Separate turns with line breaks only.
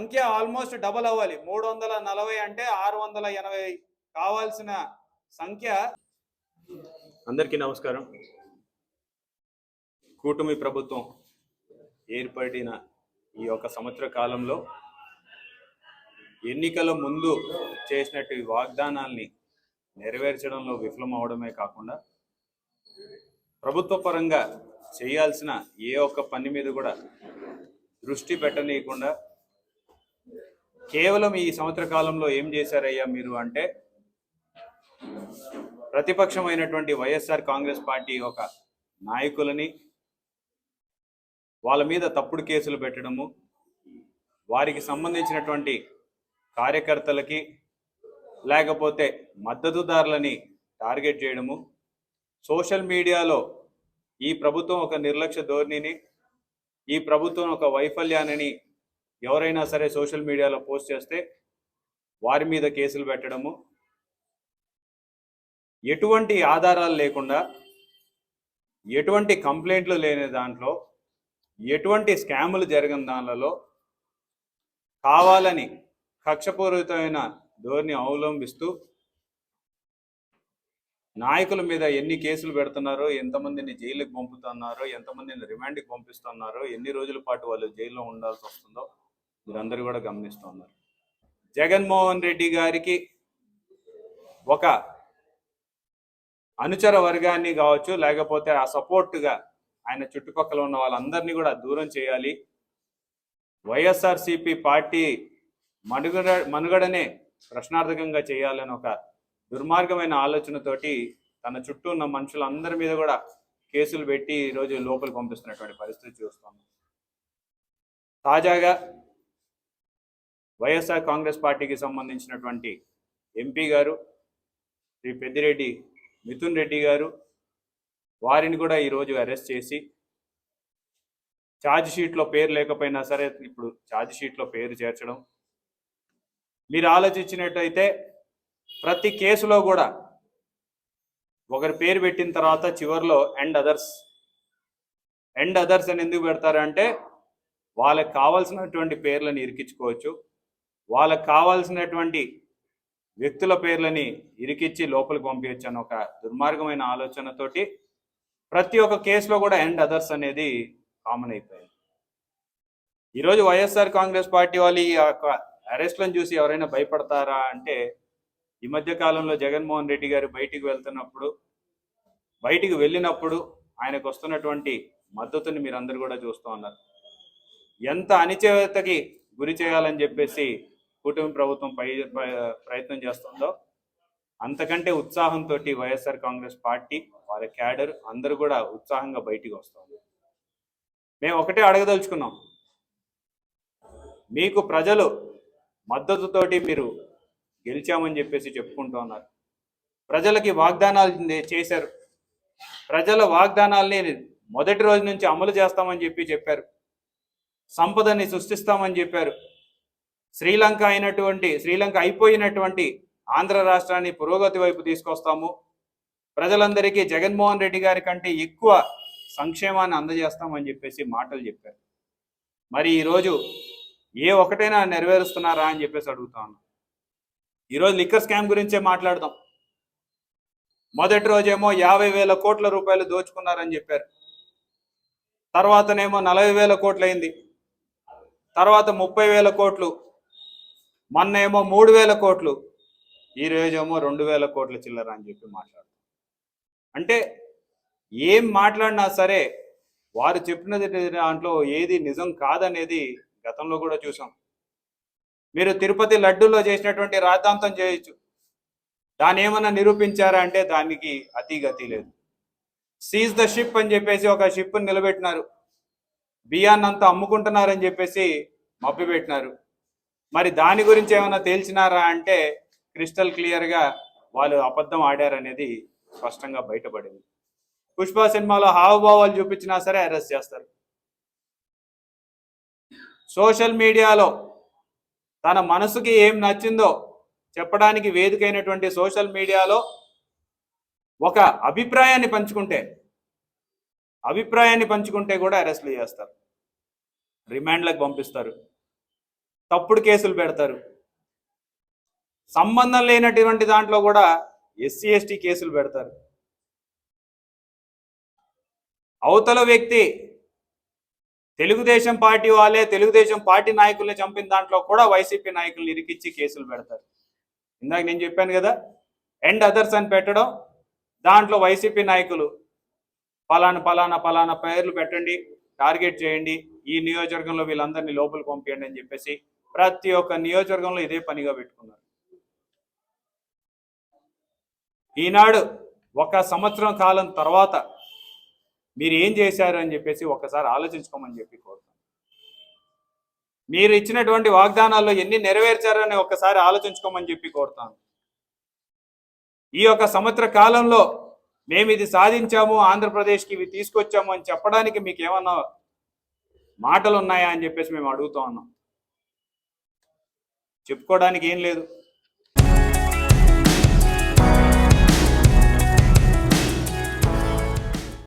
సంఖ్య almost double అవ్వాలి. మూడు వందల నలభై అంటే ఆరు వందల ఎనభై కావాల్సిన సంఖ్య. అందరికీ నమస్కారం. కూటమి ప్రభుత్వం ఏర్పడిన ఈ యొక్క సంవత్సర కాలంలో ఎన్నికల ముందు చేసినట్టు వాగ్దానాల్ని నెరవేర్చడంలో విఫలం అవడమే కాకుండా ప్రభుత్వ పరంగా చేయాల్సిన ఏ ఒక్క పని మీద కూడా దృష్టి పెట్టనీయకుండా కేవలం ఈ సంవత్సర కాలంలో ఏం చేశారయ్యా మీరు అంటే ప్రతిపక్షమైనటువంటి వైఎస్ఆర్ కాంగ్రెస్ పార్టీ ఒక నాయకులని వాళ్ళ మీద తప్పుడు కేసులు పెట్టడము వారికి సంబంధించినటువంటి కార్యకర్తలకి లేకపోతే మద్దతుదారులని టార్గెట్ చేయడము సోషల్ మీడియాలో ఈ ప్రభుత్వం ఒక నిర్లక్ష్య ధోరణిని ఈ ప్రభుత్వం ఒక వైఫల్యాన్ని ఎవరైనా సరే సోషల్ మీడియాలో పోస్ట్ చేస్తే వారి మీద కేసులు పెట్టడము ఎటువంటి ఆధారాలు లేకుండా ఎటువంటి కంప్లైంట్లు లేని దాంట్లో ఎటువంటి స్కాములు జరిగిన దానిలలో కావాలని కక్షపూరితమైన ధోరణి అవలంబిస్తూ నాయకుల మీద ఎన్ని కేసులు పెడుతున్నారో ఎంతమందిని జైలుకి పంపుతున్నారో ఎంతమందిని రిమాండ్కి పంపిస్తున్నారో ఎన్ని రోజుల పాటు వాళ్ళు జైల్లో ఉండాల్సి వస్తుందో మీరందరూ కూడా గమనిస్తున్నారు జగన్మోహన్ రెడ్డి గారికి ఒక అనుచర వర్గాన్ని కావచ్చు లేకపోతే ఆ సపోర్ట్గా ఆయన చుట్టుపక్కల ఉన్న వాళ్ళందరినీ కూడా దూరం చేయాలి. వైఎస్ఆర్సిపి పార్టీ మనుగడ మనుగడనే ప్రశ్నార్థకంగా చేయాలని ఒక దుర్మార్గమైన ఆలోచనతోటి తన చుట్టూ ఉన్న మనుషులందరి మీద కూడా కేసులు పెట్టి ఈరోజు లోపలికి పంపిస్తున్నటువంటి పరిస్థితి చూస్తున్నాం. తాజాగా వైఎస్ఆర్ కాంగ్రెస్ పార్టీకి సంబంధించినటువంటి ఎంపీ గారు శ్రీ పెద్దిరెడ్డి మిథున్ రెడ్డి గారు వారిని కూడా ఈరోజు అరెస్ట్ చేసి ఛార్జ్ షీట్లో పేరు లేకపోయినా సరే ఇప్పుడు ఛార్జ్ షీట్లో పేరు చేర్చడం. మీరు ఆలోచించినట్టయితే ప్రతి కేసులో కూడా ఒకరి పేరు పెట్టిన తర్వాత చివరిలో ఎండ్ అదర్స్ ఎండ్ అదర్స్ అని ఎందుకు పెడతారంటే వాళ్ళకి కావాల్సినటువంటి పేర్లను ఇరికించుకోవచ్చు. వాళ్ళకి కావాల్సినటువంటి వ్యక్తుల పేర్లని ఇరికిచ్చి లోపలికి పంపించచ్చు అని ఒక దుర్మార్గమైన ఆలోచనతోటి ప్రతి ఒక్క కేసులో కూడా ఎండ్ అదర్స్ అనేది కామన్ అయిపోయింది. ఈరోజు వైఎస్ఆర్ కాంగ్రెస్ పార్టీ వాళ్ళు ఈ యొక్క అరెస్ట్లను చూసి ఎవరైనా భయపడతారా అంటే ఈ మధ్య కాలంలో జగన్మోహన్ రెడ్డి గారు బయటికి వెళ్తున్నప్పుడు బయటికి వెళ్ళినప్పుడు ఆయనకు వస్తున్నటువంటి మద్దతుని మీరందరూ కూడా చూస్తూ ఉన్నారు. ఎంత అణిచేతకి గురి చేయాలని చెప్పేసి కూటమి ప్రభుత్వం పై ప్రయత్నం చేస్తుందో అంతకంటే ఉత్సాహంతో వైఎస్ఆర్ కాంగ్రెస్ పార్టీ వారి క్యాడర్ అందరూ కూడా ఉత్సాహంగా బయటికి వస్తుంది. మేము ఒకటే అడగదలుచుకున్నాం. మీకు ప్రజలు మద్దతుతోటి మీరు గెలిచామని చెప్పేసి చెప్పుకుంటూ ఉన్నారు. ప్రజలకి వాగ్దానాలు చేశారు. ప్రజల వాగ్దానాల్ని మొదటి రోజు నుంచి అమలు చేస్తామని చెప్పి చెప్పారు. సంపదని సృష్టిస్తామని చెప్పారు. శ్రీలంక అయినటువంటి శ్రీలంక అయిపోయినటువంటి ఆంధ్ర రాష్ట్రాన్ని పురోగతి వైపు తీసుకొస్తాము. ప్రజలందరికీ జగన్మోహన్ రెడ్డి గారి కంటే ఎక్కువ సంక్షేమాన్ని అందజేస్తామని చెప్పేసి మాటలు చెప్పారు. మరి ఈరోజు ఏ ఒకటైనా నెరవేరుస్తున్నారా అని చెప్పేసి అడుగుతా ఉన్నాం. ఈరోజు లిక్కర్ స్కామ్ గురించే మాట్లాడదాం. మొదటి రోజేమో యాభై వేల కోట్ల రూపాయలు దోచుకున్నారని చెప్పారు. తర్వాతనేమో నలభై వేల కోట్లు అయింది తర్వాత ముప్పై వేల కోట్లు మొన్న ఏమో మూడు వేల కోట్లు ఈ రోజేమో రెండు వేల కోట్ల చిల్లర అని చెప్పి మాట్లాడుతాం అంటే ఏం మాట్లాడినా సరే వారు చెప్పినది దాంట్లో ఏది నిజం కాదనేది గతంలో కూడా చూసాం. మీరు తిరుపతి లడ్డూలో చేసినటువంటి రాద్ధాంతం చేయొచ్చు. దాన్ని ఏమన్నా నిరూపించారా అంటే దానికి అతి గతి లేదు. సీజ్ ద షిప్ అని చెప్పేసి ఒక షిప్ని నిలబెట్టినారు. బియ్యాన్ని అంతా అమ్ముకుంటున్నారని చెప్పేసి మబ్బి పెట్టినారు మరి దాని గురించి ఏమైనా తేల్చినారా అంటే క్రిస్టల్ క్లియర్గా వాళ్ళు అబద్ధం ఆడారనేది స్పష్టంగా బయటపడింది. పుష్ప సినిమాలో హావభావాలు చూపించినా సరే అరెస్ట్ చేస్తారు. సోషల్ మీడియాలో తన మనసుకి ఏం నచ్చిందో చెప్పడానికి వేదికైనటువంటి సోషల్ మీడియాలో ఒక అభిప్రాయాన్ని పంచుకుంటే అభిప్రాయాన్ని పంచుకుంటే కూడా అరెస్ట్లు చేస్తారు. రిమాండ్లకు పంపిస్తారు. తప్పుడు కేసులు పెడతారు. సంబంధం లేనటువంటి దాంట్లో కూడా ఎస్సీ ఎస్టీ కేసులు పెడతారు. అవతల వ్యక్తి తెలుగుదేశం పార్టీ వాళ్ళే తెలుగుదేశం పార్టీ నాయకుల్ని చంపిన దాంట్లో కూడా వైసీపీ నాయకులు ఇరికిచ్చి కేసులు పెడతారు. ఇందాక నేను చెప్పాను కదా ఎండ్ అదర్స్ అని పెట్టడం దాంట్లో వైసీపీ నాయకులు పలానా పలానా పలానా పేర్లు పెట్టండి టార్గెట్ చేయండి ఈ నియోజకవర్గంలో వీళ్ళందరినీ లోపలికి పంపించండి అని చెప్పేసి ప్రతి ఒక్క నియోజకవర్గంలో ఇదే పనిగా పెట్టుకున్నారు. ఈనాడు ఒక సంవత్సరం కాలం తర్వాత మీరు ఏం చేశారు అని చెప్పేసి ఒకసారి ఆలోచించుకోమని చెప్పి కోరుతాను మీరు ఇచ్చినటువంటి వాగ్దానాల్లో ఎన్ని నెరవేర్చారని ఒకసారి ఆలోచించుకోమని చెప్పి కోరుతాను ఈ యొక్క సంవత్సర కాలంలో మేము ఇది సాధించాము ఆంధ్రప్రదేశ్కి ఇవి తీసుకొచ్చాము అని చెప్పడానికి మీకు ఏమన్నా మాటలు ఉన్నాయా అని చెప్పేసి మేము అడుగుతా ఉన్నాం. చెప్పుకోవడానికి ఏం లేదు.